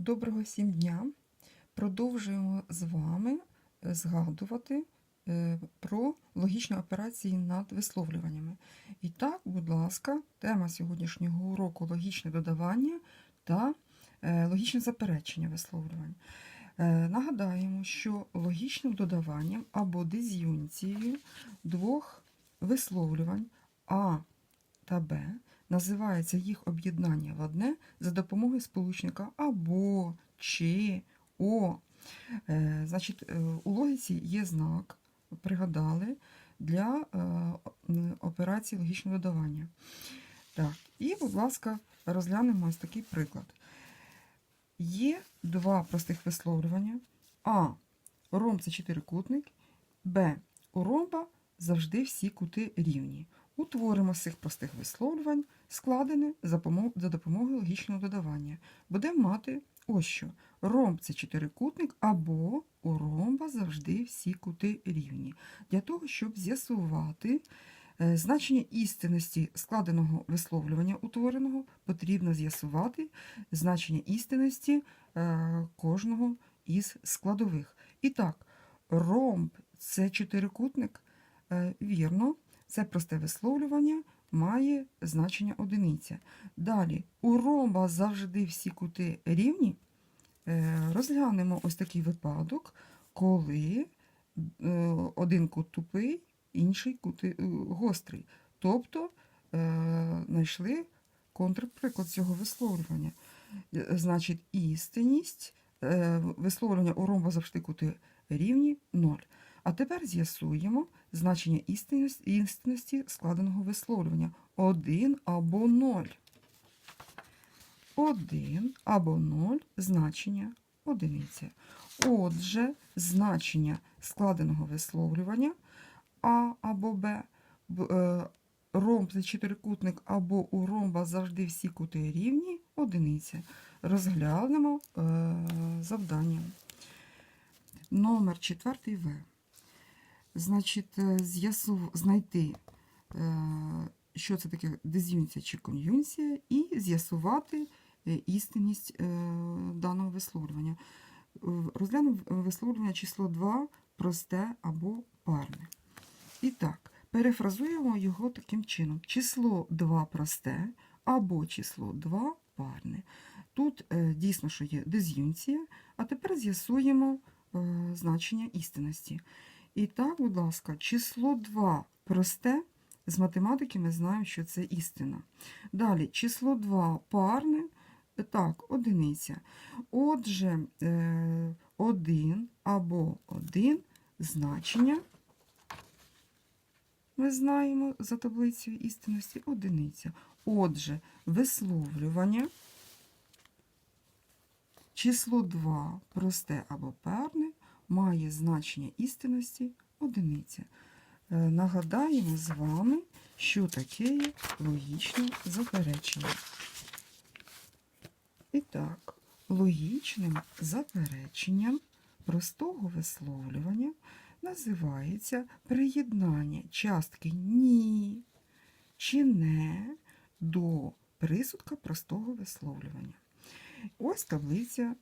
Доброго всім дня! Продовжуємо з вами е, згадувати е, про логічні операції над висловлюваннями. І так, будь ласка, тема сьогоднішнього уроку логічне додавання та е, логічне заперечення висловлювань. Нагадаємо, що логічним додаванням або диз'юнцією двох висловлювань А та Б називається їх об'єднання в одне за допомогою сполучника або, чи, о. Е, Значить, е, у логіці є знак, пригадали, для е, операції логічного додавання. Так, і, будь ласка, розглянемо ось такий приклад. Є два простих висловлювання. А. Ромб це чотирикутник. Б. У ромба завжди всі кути рівні. Утворимо з цих простих висловлювань, складене за помо- за допомогою логічного додавання. Будемо мати ось що. Ромб це чотирикутник, або у ромба завжди всі кути рівні. Для того, щоб з'ясувати е, значення істинності складеного висловлювання утвореного, потрібно з'ясувати значення істинності е, кожного із складових. І так, ромб це чотирикутник. Е, Вірно, це просте висловлювання має значення одиниця. Далі, у ромба завжди всі кути рівні. Е, Розглянемо ось такий випадок, коли е, один кут тупий, інший кут е, гострий. Тобто знайшли контрприклад цього висловлювання. Значить, істинність висловлювання у ромба завжди кути рівні 0. А тепер з'ясуємо значення істинності, складеного висловлювання 1 або 0. 1 або 0 значення одиниця. Отже, значення складеного висловлювання А або Б, е, ромб це чотирикутник або у ромба завжди всі кути рівні одиниця. Розглянемо е, завдання. Номер 4 В. Значить, е, з'ясув... знайти, е, що це таке диз'юнція чи кон'юнція, і з'ясувати е, істинність даного висловлювання. В- Розглянемо висловлювання число 2 просте або парне. І так, перефразуємо його таким чином: число 2 просте або число 2 парне. Тут дійсно, що є диз'юнція, а тепер з'ясуємо значення істинності. І так, будь ласка, число 2 просте. З математики ми знаємо, що це істина. Далі, число 2 парне, е, так, одиниця. Отже, 1 або 1 значення ми знаємо за таблицею істинності одиниця. Отже, висловлювання число 2 просте або парне має значення істинності одиниця. Е, Нагадаємо з вами, що таке є логічне заперечення. І так, логічним запереченням простого висловлювання називається приєднання частки ні чи не до присудка простого висловлювання. Ось таблиця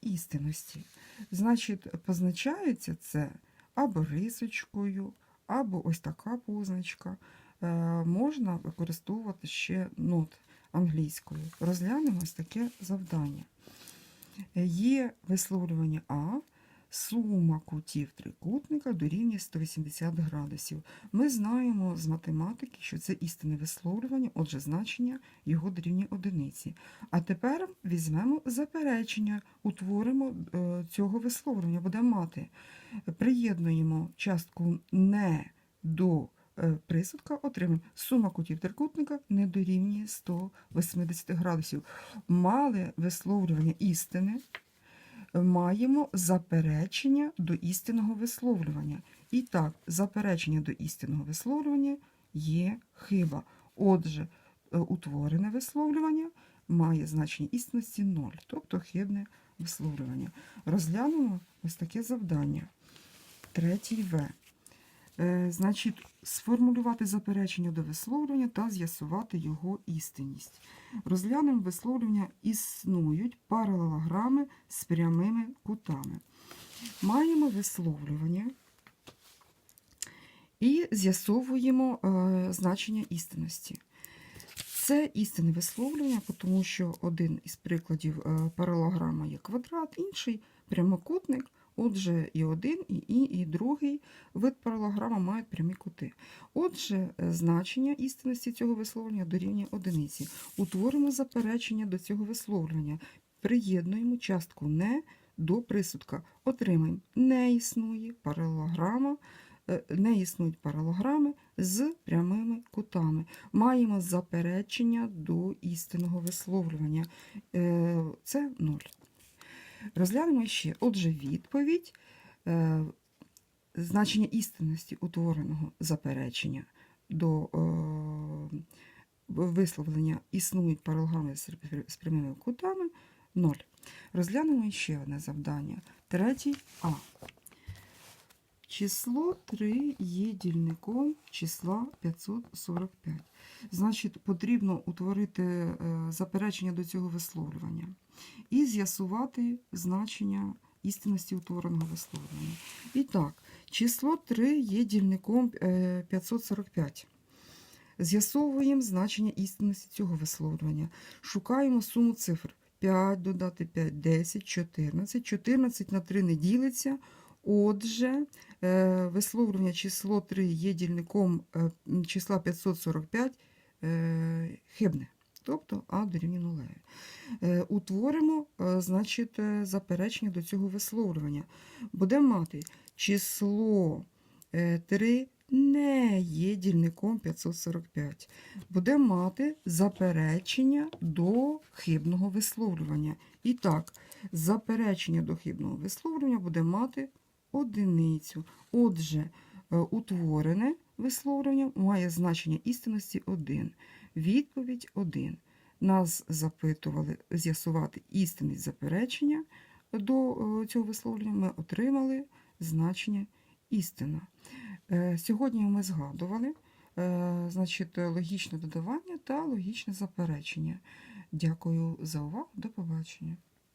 істинності. Значить, позначається це або рисочкою, або ось така позначка. Е, можна використовувати ще нот англійською. Розглянемо ось таке завдання. Е, Є висловлювання А, сума кутів трикутника дорівнює 180 градусів. Ми знаємо з математики, що це істинне висловлювання, отже, значення його дорівнює одиниці. А тепер візьмемо заперечення, утворимо е, цього висловлювання, будемо мати. Приєднуємо частку не до е, присудка, отримаємо сума кутів трикутника не дорівнює 180 градусів. Мали висловлювання істини, маємо заперечення до істинного висловлювання. І так, заперечення до істинного висловлювання є хиба. Отже, е, утворене висловлювання має значення істинності 0, тобто хибне висловлювання. Розглянемо ось таке завдання. Третій В. Е, Значить, сформулювати заперечення до висловлювання та з'ясувати його істинність. Розглянемо висловлювання існують паралелограми з прямими кутами. Маємо висловлювання і з'ясовуємо е, значення істинності. Це істинне висловлювання, тому що один із прикладів е, паралограма є квадрат, інший прямокутник. Отже, і один, і, і, і другий вид паралограма мають прямі кути. Отже, е, значення істинності цього висловлення дорівнює одиниці. Утворимо заперечення до цього висловлення. Приєднуємо частку не до присудка. Отримаємо не існує паралограма, е, не існують паралограми з прямими кутами. Маємо заперечення до істинного висловлювання. Е, Це 0. Розглянемо ще. Отже, відповідь. Е, Значення істинності утвореного заперечення до е, висловлення існують паралограми з прямими кутами 0. Розглянемо ще одне завдання. Третій А. Число 3 є дільником числа 545. Значить, потрібно утворити е, заперечення до цього висловлювання і з'ясувати значення істинності утвореного висловлювання. І так, число 3 є дільником е, 545. З'ясовуємо значення істинності цього висловлювання. Шукаємо суму цифр. 5 додати 5, 10, 14. 14 на 3 не ділиться. Отже, е, висловлювання число 3 є дільником е, числа 545 е, хибне. Тобто А дорівнює нулеві. Е, Утворимо е, значить, е, заперечення до цього висловлювання. Будемо мати число е, 3 не є дільником 545. Будемо мати заперечення до хибного висловлювання. І так, заперечення до хибного висловлювання буде мати одиницю. Отже, е, утворене висловлювання має значення істинності 1. Відповідь 1. Нас запитували з'ясувати істинність заперечення до е, цього висловлення. Ми отримали значення істина. Е, Сьогодні ми згадували е, значить, логічне додавання та логічне заперечення. Дякую за увагу. До побачення.